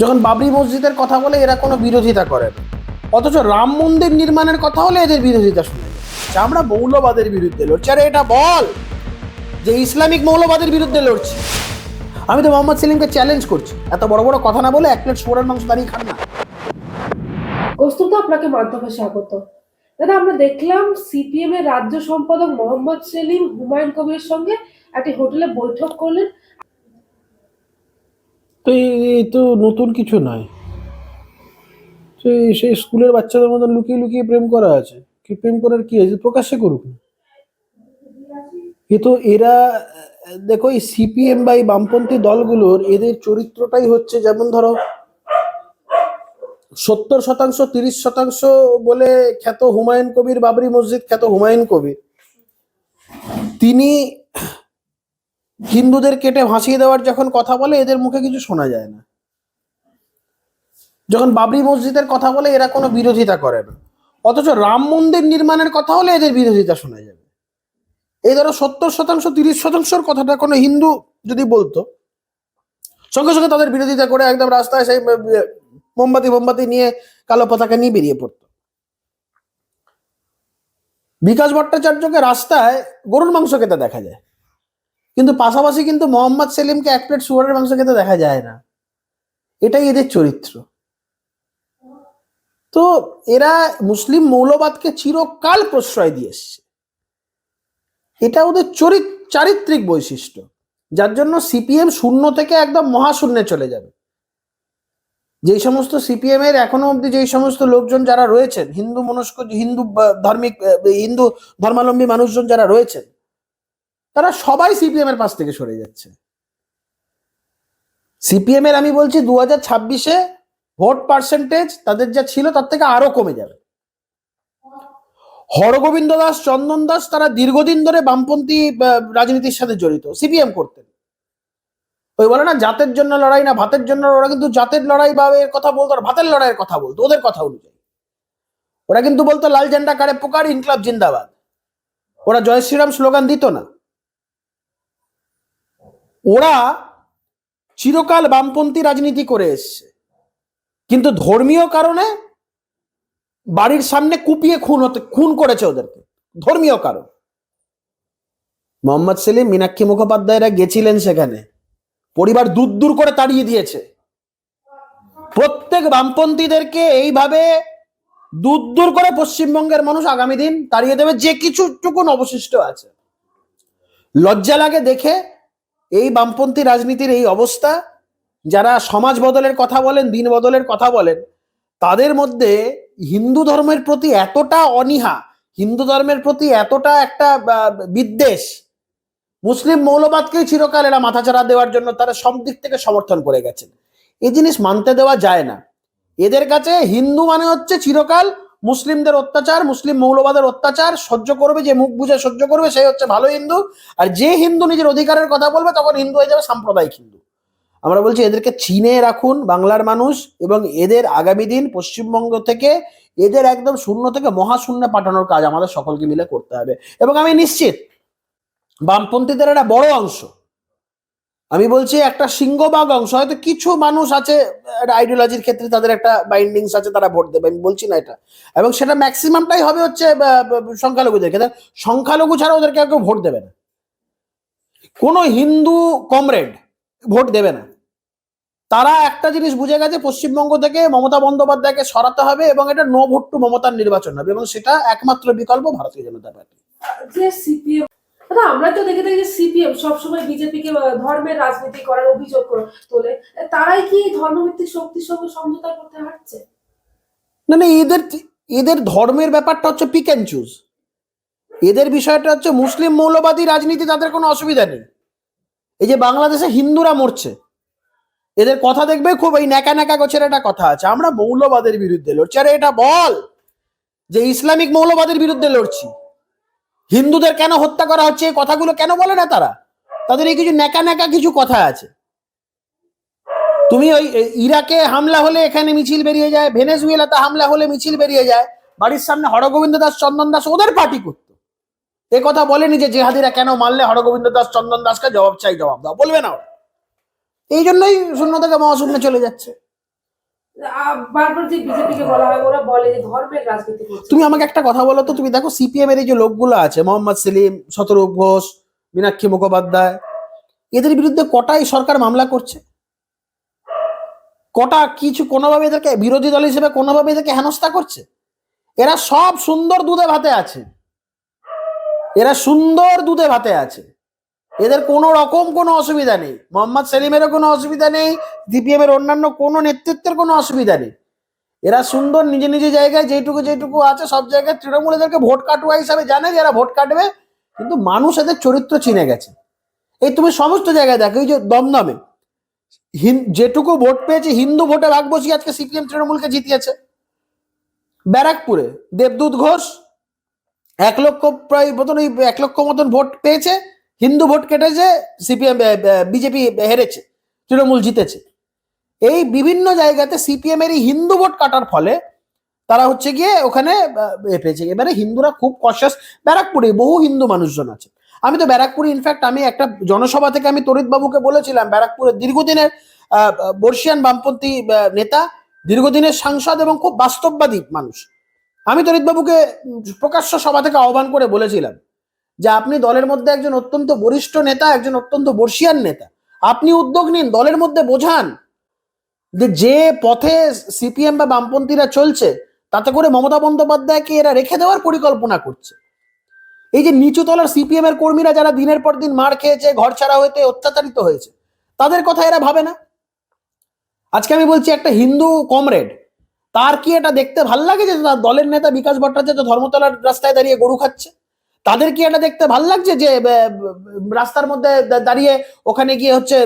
যখন বাবরি মসজিদের কথা বলে, এরা কোনো বিরোধিতা করে না। অথচ রাম মন্দির নির্মাণের কথা হলে এদের বিরোধিতা শুনে। আমরা মৌলবাদের বিরুদ্ধে লড়ছি। আরে এটা বল যে ইসলামিক মৌলবাদের বিরুদ্ধে লড়ছি। আমি তো মোহাম্মদ সেলিমকে চ্যালেঞ্জ করছি। এত বড় বড় কথা না বলে এক প্লেট সোরের মাংস দাঁড়িয়ে খান না। তো আপনাকে মাধ্যমে স্বাগত। দাদা, আমরা দেখলাম সিপিএম এর রাজ্য সম্পাদক মোহাম্মদ সেলিম হুমায়ুন কবিরের সঙ্গে একটি হোটেলে বৈঠক করলেন। তো এই তো নতুন কিছু নয়। তো সেই স্কুলের বাচ্চাদের মতন লুকিয়ে লুকিয়ে প্রেম করা আছে। কি প্রেম করার কি আছে? প্রকাশ্যে করুক এ এরা, দেখো এই সিপিএম বা এই বামপন্থী দলগুলোর এদের চরিত্রটাই হচ্ছে যেমন ধরো, সত্তর শতাংশ, তিরিশ শতাংশ বলে খ্যাত হুমায়ুন কবির, বাবরি মসজিদ খ্যাত হুমায়ুন কবির। তিনি হিন্দুদের কেটে ভাসিয়ে দেওয়ার যখন কথা বলে, এদের মুখে কিছু শোনা যায় না। যখন বাবরি মসজিদের কথা বলে, এরা কোনো বিরোধিতা করে না। অথচ রাম মন্দির নির্মাণের কথা হলে এদের বিরোধিতা শোনা যাবে। এই ধরো সত্তর শতাংশ, তিরিশ শতাংশের কথাটা কোনো হিন্দু যদি বলতো, সঙ্গে সঙ্গে তাদের বিরোধিতা করে একদম রাস্তায় সেই মোমবাতি মোমবাতি নিয়ে কালো পতাকা নিয়ে বেরিয়ে পড়তো। বিকাশ ভট্টাচার্যকে রাস্তায় গরুর মাংস খেতে দেখা যায়। কিন্তু পাশাপাশি কিন্তু মোহাম্মদ সেলিমকে এক প্লেট শুয়ারের মাংস খেতে দেখা যায় না। এটাই এদের চরিত্র। তো এরা মুসলিম মৌলবাদকে চিরকাল প্রশ্রয় দিয়ে এসছে। এটা ওদের চরিত, চারিত্রিক বৈশিষ্ট্য। যার জন্য সিপিএম শূন্য থেকে একদম মহাশূন্যে চলে যাবে। যেই সমস্ত সিপিএম এর এখনও অব্দি যেই সমস্ত লোকজন যারা রয়েছেন, হিন্দু মনস্ক, হিন্দু ধার্মিক, হিন্দু ধর্মাবলম্বী মানুষজন যারা রয়েছেন তারা সবাই সিপিএম এর পাশ থেকে সরে যাচ্ছে। সিপিএম এর আমি বলছি দু হাজার ছাব্বিশে ভোট পার্সেন্টেজ তাদের যা ছিল তার থেকে আরও কমে যাবে। হরগোবিন্দ দাস, চন্দন দাস তারা দীর্ঘদিন ধরে বামপন্থী রাজনীতির সাথে জড়িত। সিপিএম করতেন। ওই বলে না, জাতের জন্য লড়াই না, ভাতের জন্য ওরা কিন্তু জাতের লড়াই বা এর কথা বলতো ভাতের লড়াইয়ের কথা বলতো, ওদের কথা অনুযায়ী। ওরা কিন্তু বলতো, লাল ঝান্ডা কারে পোকার ইনকলাব, জিন্দাবাদ। ওরা জয় শ্রীরাম স্লোগান দিত না। ওরা চিরকাল বামপন্থী রাজনীতি করে এসছে। কিন্তু ধর্মীয় কারণে বাড়ির সামনে কুপিয়ে খুন হতে, খুন করেছে ওদেরকে। ধর্মীয় কারণ। মোহাম্মদ সেলিম, মীনাক্ষী মুখোপাধ্যায়রা গেছিলেন সেখানে। পরিবার দূর দূর করে তাড়িয়ে দিয়েছে। প্রত্যেক বামপন্থীদেরকে এইভাবে দূর দূর করে পশ্চিমবঙ্গের মানুষ আগামী দিন তাড়িয়ে দেবে। যে কিছুটুকুন অবশিষ্ট আছে। লজ্জা লাগে দেখে এই বামপন্থী রাজনীতির এই অবস্থা, যারা সমাজ বদলের কথা বলেন, দিন বদলের কথা বলেন, তাদের মধ্যে হিন্দু ধর্মের প্রতি এতটা অনীহা, হিন্দু ধর্মের প্রতি এতটা একটা বিদ্বেষ, মুসলিম মৌলবাদকেই চিরকাল এরা মাথাচাড়া দেওয়ার জন্য তারা সব দিক থেকে সমর্থন করে গেছেন। এই জিনিস মানতে দেওয়া যায় না। এদের কাছে হিন্দু মানে হচ্ছে চিরকাল মুসলিমদের অত্যাচার, মুসলিম মৌলবাদের অত্যাচার, সহ্য করবে, যে মুখ বুঝে সহ্য করবে সেই হচ্ছে ভালো হিন্দু। আর যে হিন্দু নিজের অধিকারের কথা বলবে, তখন হিন্দু হয়ে যাবে সাম্প্রদায়িক হিন্দু। আমরা বলছি এদেরকে চিনে রাখুন, বাংলার মানুষ, এবং এদের আগামী দিন পশ্চিমবঙ্গ থেকে এদের একদম শূন্য থেকে মহাশূন্যে পাঠানোর কাজ আমাদের সকলকে মিলে করতে হবে। এবং আমি নিশ্চিত, বামপন্থীদের একটা বড় অংশ আমি বলছি একটা সিংহভাগ অংশ, হয়তো কিছু মানুষ আছে আইডিওলজির ক্ষেত্রে তাদের একটা বাইন্ডিংস আছে, তারা ভোট দেবে, আমি বলছি না এটা। এবং সেটা ম্যাক্সিমামটাই হবে হচ্ছে সংখ্যালঘুদের ক্ষেত্রে। সংখ্যালঘু ছাড়া ওদেরকে কেউ ভোট দেবে না। কোনো হিন্দু কমরেড ভোট দেবে না। তারা একটা জিনিস বুঝে গেছে, পশ্চিমবঙ্গ থেকে মমতা বন্দ্যোপাধ্যায়কে সরাতে হবে এবং এটা নো ভোট টু মমতার নির্বাচন হবে। এবং সেটা একমাত্র বিকল্প ভারতীয় জনতা পার্টি। সিপিএম দাদা আমরা তো দেখে থাকি সিপিএম, সবসময় বিজেপিকে ধর্মের রাজনীতি করার অভিযোগ তোলে। তারাই কি ধর্মভিত্তিক শক্তির সঙ্গে সমঝোতা করতে হাঁটছে? না না, এদের এদের ধর্মের ব্যাপারটা হচ্ছে পিক অ্যান্ড চুজ এদের বিষয়টা হচ্ছে মুসলিম মৌলবাদী রাজনীতি, তাদের কোনো অসুবিধা নেই। এই যে বাংলাদেশে হিন্দুরা মরছে, এদের কথা দেখবে খুব এই ন্যাকা ন্যাকা গোছের একটা কথা আছে। আমরা মৌলবাদের বিরুদ্ধে লড়ছি। আরে, এটা বল যে ইসলামিক মৌলবাদের বিরুদ্ধে লড়ছি। হিন্দুদের কেন হত্যা করা হচ্ছে? এই কথাগুলো কেন বলে না তারা? তাদের এই কিছু ন্যাকা ন্যাকা কিছু কথা আছে। তুমি ওই ইরাকে হামলা হলে এখানে মিছিল বেরিয়ে যায়, ভেনেজুয়েলাতে হামলা হলে মিছিল বেরিয়ে যায়, বাড়ির সামনে হরগোবিন্দ দাস, চন্দন দাস, ওদের পার্টি করতো। এ কথা বলেনি যে জেহাদিরা কেন মারলে হরগোবিন্দ দাস, চন্দন দাসকে জবাব চাই, জবাব দাও, বলবে না। এই জন্যই শূন্য থেকে মহাশূন্য চলে যাচ্ছে। তুমি আমাকে একটা কথা বলো তো, তুমি দেখো সিপিএম এর যে লোকগুলো আছে, মোহাম্মদ সেলিম শতরূপ ঘোষ, মীনাক্ষী মুখোপাধ্যায়, এদের বিরুদ্ধে কটাই সরকার মামলা করছে? কটা কিছু কোনোভাবে এদেরকে, বিরোধী দল হিসেবে কোনোভাবে এদেরকে হেনস্থা করছে? এরা সব সুন্দর দুধে ভাতে আছে। এরা সুন্দর দুধে ভাতে আছে। এদের কোনো রকম কোনো অসুবিধা নেই। মোহাম্মদ সেলিমেরও কোনো অসুবিধা নেই সিপিএম এর অন্যান্য কোনো নেতৃত্বের কোনো অসুবিধা নেই। এরা সুন্দর নিজে নিজে জায়গায় যেটুকু যেটুকু আছে, সব জায়গায় তৃণমূল এদেরকে ভোট কাটুয়া হিসাবে জানে যে এরা ভোট কাটবে, কিন্তু মানুষ এদের চরিত্র চিনে গেছে। এই তুমি সমস্ত জায়গায় দেখো, এই যে দমদমে যেটুকু ভোট পেয়েছে, হিন্দু ভোটে ভাগ বসিয়ে আজকে সিপিএম তৃণমূলকে জিতিয়েছে। ব্যারাকপুরে দেবদূত ঘোষ এক লক্ষ প্রায় মতন এক লক্ষ মতন ভোট পেয়েছে হিন্দু ভোট কেটেছে, সিপিএম বিজেপি হেরেছে, তৃণমূল জিতেছে। এই বিভিন্ন জায়গাতে সিপিএম এর হিন্দু ভোট কাটার ফলে তারা হচ্ছে গিয়ে ওখানে পেয়েছে। এবারে হিন্দুরা খুব কশাস ব্যারাকপুরে বহু হিন্দু মানুষজন আছে। আমি তো ব্যারাকপুরে ইনফ্যাক্ট আমি একটা জনসভা থেকে আমি তরিত বাবুকে বলেছিলাম ব্যারাকপুরের দীর্ঘদিনের বর্ষিয়ান বামপন্থী নেতা, দীর্ঘদিনের সাংসদ এবং খুব বাস্তববাদী মানুষ। আমি তরিত বাবুকে প্রকাশ্য সভা থেকে আহ্বান করে বলেছিলাম যে আপনি দলের মধ্যে একজন অত্যন্ত বরিষ্ঠ নেতা, একজন অত্যন্ত বর্ষিয়ান নেতা। আপনি উদ্যোগ নিন, দলের মধ্যে বোঝান যে পথে সিপিএম বা বামপন্থীরা চলছে, তাতে করে মমতা বন্দ্যোপাধ্যায়কে এরা রেখে দেওয়ার পরিকল্পনা করছে। এই যে নিচু তলার সিপিএম এর কর্মীরা যারা দিনের পর দিন মার খেয়েছে, ঘর ছাড়া হয়েছে, অত্যাচারিত হয়েছে, তাদের কথা এরা ভাবে না। আজকে আমি বলছি একটা হিন্দু কমরেড, তার কি এটা দেখতে ভালো লাগে যে দলের নেতা বিকাশ ভট্টাচার্য ধর্মতলার রাস্তায় দাঁড়িয়ে গরু খাচ্ছে? তাদের কি এটা দেখতে ভালো লাগছে যে রাস্তার মধ্যে দাঁড়িয়ে ওখানে গিয়ে হচ্ছে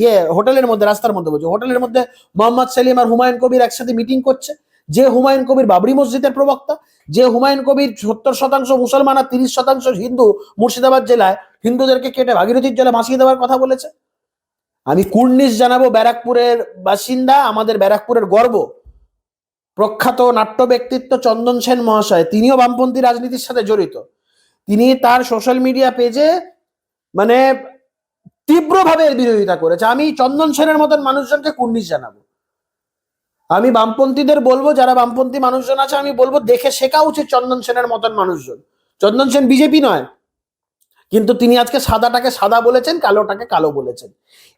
ইয়ে হোটেলের মধ্যে, রাস্তার মধ্যে বলছে, হোটেলের মধ্যে মোহাম্মদ সেলিম আর হুমায়ুন কবির একসাথে মিটিং করছে। যে হুমায়ুন কবির বাবরি মসজিদের প্রবক্তা, যে হুমায়ুন কবির সত্তর শতাংশ মুসলমান আর তিরিশ শতাংশ হিন্দু মুর্শিদাবাদ জেলায় হিন্দুদেরকে কেটে ভাগীরথীর জলে ভাসিয়ে দেওয়ার কথা বলেছে। আমি কুর্নিশ জানাব ব্যারাকপুরের বাসিন্দা, আমাদের ব্যারাকপুরের গর্ব। প্রখ্যাত নাট্য ব্যক্তিত্ব চন্দন সেন মহাশয়, তিনিও বামপন্থী রাজনীতির সাথে জড়িত। তিনি তার সোশ্যাল মিডিয়া পেজে মানে তীব্রভাবে এর বিরোধিতা করেছে। আমি চন্দন সেনের মতন মানুষজনকে কুর্নিশ জানাব। আমি বামপন্থীদের বলব, যারা বামপন্থী মানুষজন আছে, আমি বলব, দেখে শেখা উচিত চন্দন সেনের মতন মানুষজন। চন্দন সেন বিজেপি নয়, কিন্তু তিনি আজকে সাদাটাকে সাদা বলেছেন, কালোটাকে কালো বলেছেন।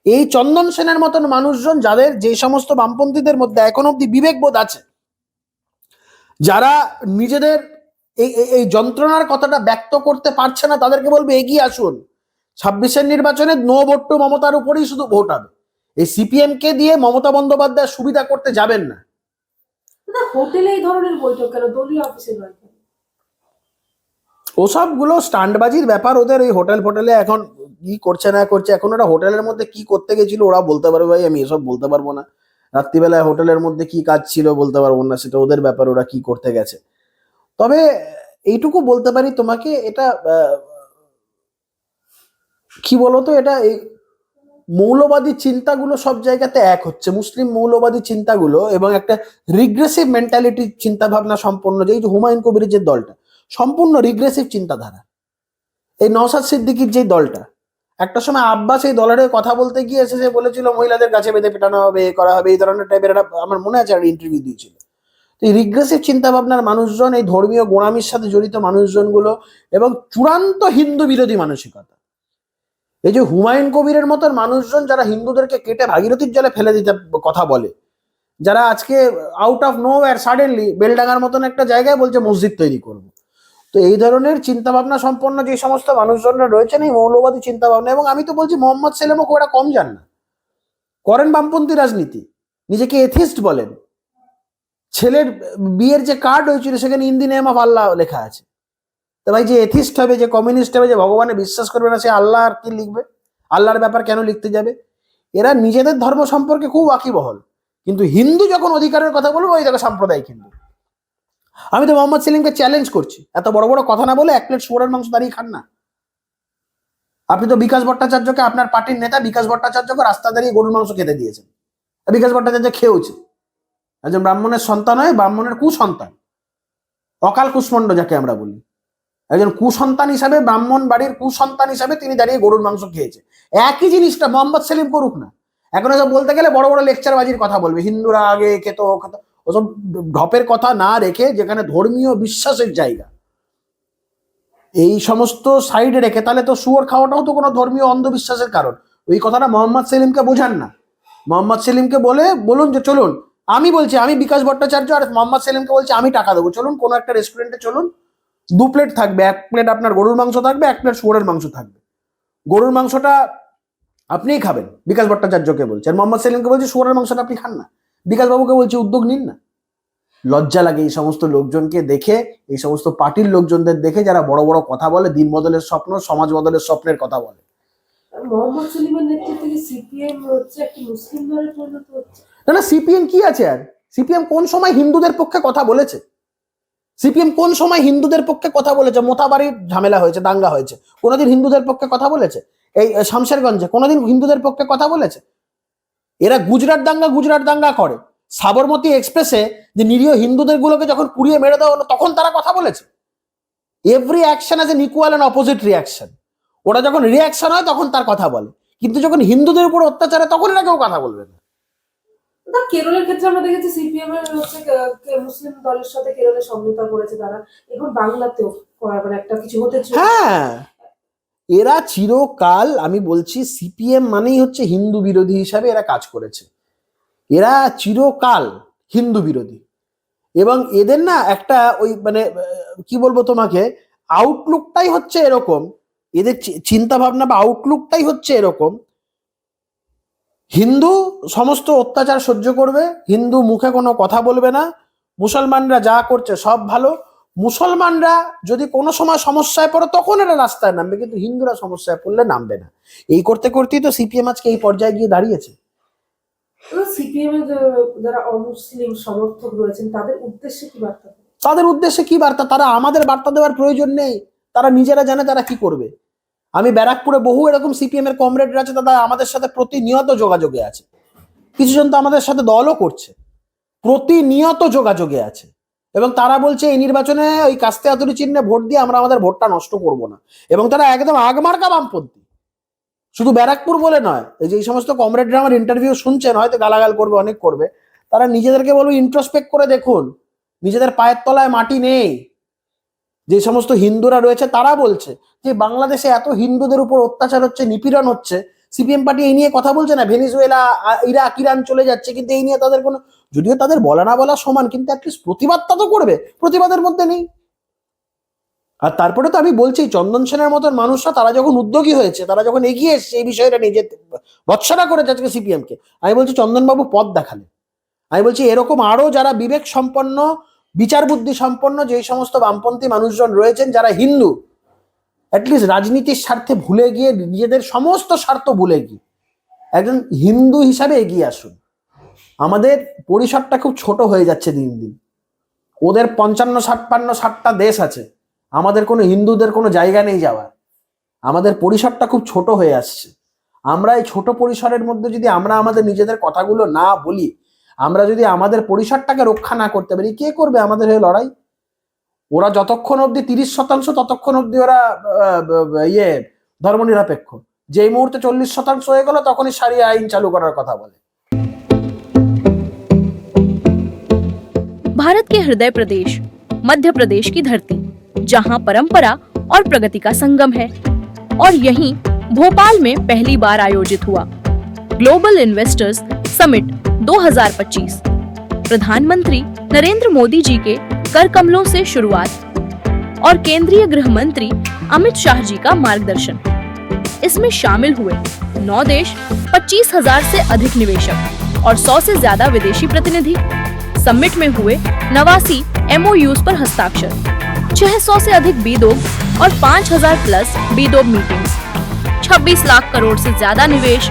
এই চন্দন সেনের মতন মানুষজন, যাদের যে সমস্ত বামপন্থীদের মধ্যে এখন অব্দি বিবেকবোধ আছে, যারা নিজেদের এই এই- যন্ত্রণার কথাটা ব্যক্ত করতে পারছে না তাদেরকে বলবে এগিয়ে আসুন। ছাব্বিশের নির্বাচনে নো ভোট টু মমতার উপরেই শুধু ভোট হবে। এই সিপিএম কে দিয়ে মমতা বন্দ্যোপাধ্যায় সুবিধা করতে যাবেন না। হোটেলে এই ধরনের বৈঠক কেন? দলীয় অফিসে নয় ওসবগুলো স্টান্টবাজির ব্যাপার ওদের ওই হোটেল ফোটেলে এখন কি করছে না করছে এখন ওরা হোটেলের মধ্যে কি করতে গেছিল ওরা বলতে পারবে ভাই আমি এসব বলতে পারব না। রাত্রিবেলায় হোটেলের মধ্যে কি কাজ ছিল বলতে পারব না সেটা ওদের ব্যাপার ওরা কি করতে গেছে? তবে এইটুকু বলতে পারি তোমাকে, এটা কি বলতো, এটা এই মৌলবাদী চিন্তাগুলো সব জায়গাতে এক হচ্ছে। মুসলিম মৌলবাদী চিন্তাগুলো এবং একটা রিগ্রেসিভ মেন্টালিটি চিন্তা ভাবনা সম্পন্ন যে হুমায়ুন কবিরের যে দলটা, সম্পূর্ণ রিগ্রেসিভ চিন্তাধারা। এই নওসাদ সিদ্দিকির যে দলটা, একটা সময় আব্বাস এই দলের কথা বলতে গিয়ে এসে সে বলেছিল, মহিলাদের কাছে বেঁধে পেটানো হবে করা হবে, এই ধরনের টাইপের একটা, আমার মনে আছে একটা ইন্টারভিউ দিয়েছিল। তো এই রিগ্রেসিভ চিন্তা ভাবনার মানুষজন, এই ধর্মীয় গোড়ামির সাথে জড়িত মানুষজনগুলো এবং চূড়ান্ত হিন্দু বিরোধী মানসিকতা। এই যে হুমায়ুন কবিরের মতন মানুষজন যারা হিন্দুদেরকে কেটে ভাগীরথীর জলে ফেলে দিতে কথা বলে, যারা আজকে out of nowhere suddenly বেলডাঙ্গার মতন একটা জায়গায় বলছে, মসজিদ তৈরি করব। তো এই ধরনের চিন্তা ভাবনা সম্পন্ন যে সমস্ত মানুষজনরা রয়েছেন, এই মৌলবাদী চিন্তা ভাবনা এবং আমি তো বলছি মোহাম্মদ সেলেমও খুব কম যান না। করেন বামপন্থী রাজনীতি, নিজেকে এথিস্ট বলেন। ছেলের বিয়ের যে কার্ড হয়েছিল, সেখানে in the name of Allah লেখা আছে। তো ভাই, যে এথিস্ট হবে, যে কমিউনিস্ট হবে, যে ভগবানে বিশ্বাস করবে না, সে আল্লাহ আর কি লিখবে? আল্লাহর ব্যাপার কেন লিখতে যাবে? এরা নিজেদের ধর্ম সম্পর্কে খুব ওয়াকিবহল। কিন্তু হিন্দু যখন অধিকারের কথা বলব, ওই দেখো সাম্প্রদায়িক হিন্দু। আমি তো মোহাম্মদ সেলিমকে চ্যালেঞ্জ করছি। এত বড় বড় কথা না বলে এক প্লেট শুয়োরের মাংস দাঁড়িয়ে খান না। আপনি তো বিকাশ ভট্টাচার্যকে, আপনার পার্টির নেতা বিকাশ ভট্টাচার্যকে রাস্তা দাঁড়িয়ে গরুর মাংস খেতে দিয়েছেন। বিকাশ ভট্টাচার্য খেয়েওছে। একজন ব্রাহ্মণের সন্তান হয়, ব্রাহ্মণের কুসন্তান। অকাল কুষ্মণ্ড যাকে আমরা বলি। একজন কুসন্তান হিসাবে, ব্রাহ্মণ বাড়ির কুসন্তান হিসাবে তিনি দাঁড়িয়ে গরুর মাংস খেয়েছে। একই জিনিসটা মোহাম্মদ সেলিম করুক না। এখন ওসব বলতে গেলে বড় বড় লেকচার বাজির কথা বলবে। হিন্দুরা আগে খেত ওসব ঢপের কথা না রেখে যেখানে ধর্মীয় বিশ্বাসের জায়গা। এই সমস্ত সাইডে রেখে, তাহলে তো শুয়োর খাওয়াটাও তো কোনো ধর্মীয় অন্ধবিশ্বাসের কারণ। ওই কথাটা মোহাম্মদ সেলিমকে বোঝান না। মোহাম্মদ সেলিমকে বলে, বলুন যে চলুন আমি বলছি, আমি বিকাশ ভট্টাচার্য আর মোহাম্মদ সেলিমকে বলছি, আমি টাকা দেবো। চলুন, কোনো একটা রেস্টুরেন্টে চলুন। দু প্লেট থাকবে, এক প্লেট আপনার গরুর মাংস থাকবে, এক প্লেট শুয়োরের মাংস থাকবে। গরুর মাংসটা আপনিই খাবেন, বিকাশ ভট্টাচার্যকে বলছি। আর মোহাম্মদ সেলিমকে বলছি, শুয়োরের মাংসটা আপনি খান না। বিকাশবাবুকে বলছি, উদ্যোগ নিন না। লজ্জা লাগে এই সমস্ত লোকজনকে দেখে, এই সমস্ত পার্টির লোকজনদের দেখে, যারা বড় বড় কথা বলে, দিন বদলের স্বপ্ন, সমাজ বদলের স্বপ্নের কথা বলে। মোহাম্মদ সেলিমের নেতৃত্বে সিপিএম হচ্ছে, একটি মুসলিম পরিণত হচ্ছে? না না সিপিএম কি আছে আর? সিপিএম কোন সময় হিন্দুদের পক্ষে কথা বলেছে? সিপিএম কোন সময় হিন্দুদের পক্ষে কথা বলেছে? মোথাবাড়ির ঝামেলা হয়েছে, দাঙ্গা হয়েছে। কোনোদিন হিন্দুদের পক্ষে কথা বলেছে? এই শামশেরগঞ্জে কোনোদিন হিন্দুদের পক্ষে কথা বলেছে? এরা গুজরাট দাঙ্গা গুজরাট দাঙ্গা করে। সাবরমতী এক্সপ্রেসে যে নিরীহ হিন্দুদের গুলোকে যখন পুড়িয়ে মেরে দেওয়া হলো, তখন তারা কথা বলেছে। Every action an equal and opposite reaction ওরা যখন রিয়াকশন হয়, তখন তার কথা বলে। কিন্তু যখন হিন্দুদের উপর অত্যাচারে তখন এরা কেউ কথা বলবে না। না, কেরলের ক্ষেত্রে আমরা দেখেছি সিপিএম এর হচ্ছে মুসলিম দলের সাথে কেরলে সমঝোতা করেছে তারা। এখন বাংলাতেও মানে একটা কিছু হতে হ্যাঁ এরা চিরকাল, আমি বলছি সিপিএম মানেই হচ্ছে হিন্দু বিরোধী হিসাবে এরা কাজ করেছে। এরা চিরকাল হিন্দু বিরোধী। এবং এদের না একটা ওই মানে কি বলব তোমাকে আউটলুকটাই হচ্ছে এরকম। এদের চিন্তা ভাবনা বা আউটলুকটাই হচ্ছে এরকম। হিন্দু সমস্ত অত্যাচার সহ্য করবে হিন্দু মুখে কোনো কথা বলবে না মুসলমানরা যা করছে সব ভালো মুসলমানরা যদি কোনো সময় সমস্যায় পড়ে তখন এরা রাস্তায় নামবে কিন্তু হিন্দুরা সমস্যায় পড়লে নামবে না। এই করতে করতেই তো সিপিএম আজকে এই পর্যায়ে গিয়ে দাঁড়িয়েছে। সিপিএম যারা অমুসলিম সমর্থক রয়েছেন তাদের উদ্দেশ্যে কি বার্তা তাদের উদ্দেশ্যে কি বার্তা? তারা আমাদের বার্তা দেওয়ার প্রয়োজন নেই। তারা নিজেরা জানে তারা কি করবে। আমি ব্যারাকপুরে বহু এরকম সিপিএম এর কমরেডরা আছে তারা আমাদের সাথে প্রতিনিয়ত যোগাযোগে আছে। কিছুজন তো আমাদের সাথে দলও করছে, প্রতিনিয়ত যোগাযোগে আছে। এবং তারা বলছে, এই নির্বাচনে ওই কাস্তে আতুরি চিহ্নে ভোট দিয়ে আমরা আমাদের ভোটটা নষ্ট করব না। এবং তারা একদম আগমার্কা বামপন্থী। শুধু ব্যারাকপুর বলে নয়, এই যে এই সমস্ত কমরেডরা আমার ইন্টারভিউ শুনছেন, হয়তো গালাগাল করবে, অনেক করবে। তারা নিজেদেরকে বলব ইন্ট্রোস্পেক্ট করে দেখুন। নিজেদের পায়ের তলায় মাটি নেই। যে সমস্ত হিন্দুরা রয়েছে তারা বলছে যে বাংলাদেশে এত হিন্দুদের উপর অত্যাচার হচ্ছে, নিপীড়ন হচ্ছে, সিপিএম পার্টি এই নিয়ে কথা বলছে না, ভেনিজুয়েলা, ইরাক, ইরান চলে যাচ্ছে, কিন্তু এই নিয়ে তাদের কোনো, যদিও তাদের বলা না বলা সমান, কিন্তু অ্যাটলিস্ট প্রতিবাদটা তো করবে, প্রতিবাদের মধ্যে নেই। আর তারপরে তো আমি বলছি, চন্দন সেনের মতন মানুষরা, তারা যখন উদ্যোগী হয়েছে, তারা যখন এগিয়ে এসছে এই বিষয়টা নিজে ভৎসনা করেছে আজকে সিপিএম কে আমি বলছি চন্দনবাবু পথ দেখালে। আমি বলছি এরকম আরও যারা বিবেক সম্পন্ন বিচার বুদ্ধি সম্পন্ন যে সমস্ত বামপন্থী মানুষজন রয়েছেন, যারা হিন্দু অ্যাটলিস্ট রাজনীতির স্বার্থে ভুলে গিয়ে নিজেদের সমস্ত স্বার্থ ভুলে গিয়ে একজন হিন্দু হিসাবে এগিয়ে আসুন। আমাদের পরিসরটা খুব ছোট হয়ে যাচ্ছে দিন দিন। ওদের পঞ্চান্ন, ছাপ্পান্ন, ষাটটা দেশ আছে। আমাদের কোনো হিন্দুদের কোনো জায়গা নেই যাওয়ার। আমাদের পরিসরটা খুব ছোট হয়ে আসছে। আমরা এই ছোট পরিসরের মধ্যে যদি আমরা আমাদের নিজেদের কথাগুলো না বলি আমরা যদি আমাদের পরিসরটাকে রক্ষা না করতে পারি কে করবে আমাদের হয়ে লড়াই ওরা যতক্ষণ অবধি তিরিশ শতাংশ ততক্ষণ অবধি ওরা আহ, ব- ব- ইয়ে ধর্মনিরপেক্ষ যেই মুহূর্তে চল্লিশ শতাংশ হয়ে গেল তখনই সারিয়া আইন চালু করার কথা বলে भारत के हृदय प्रदेश मध्य प्रदेश की धरती जहां परंपरा और प्रगति का संगम है और यहीं भोपाल में पहली बार आयोजित हुआ ग्लोबल इन्वेस्टर्स समिट 2025 प्रधानमंत्री नरेंद्र मोदी जी के कर कमलों से शुरुआत और केंद्रीय गृह मंत्री अमित शाह जी का मार्गदर्शन। इसमें शामिल हुए नौ देश, पच्चीस हज़ार से अधिक निवेशक और सौ से ज़्यादा विदेशी प्रतिनिधि। समिट में हुए नवासी एमओयूज पर हस्ताक्षर 600 से अधिक बीदोग और 5000 प्लस बीदोग मीटिंग्स 26 लाख करोड़ से ज़्यादा निवेश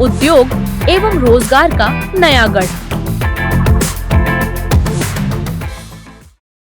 उद्योग एवं रोज़गार का नया गढ़।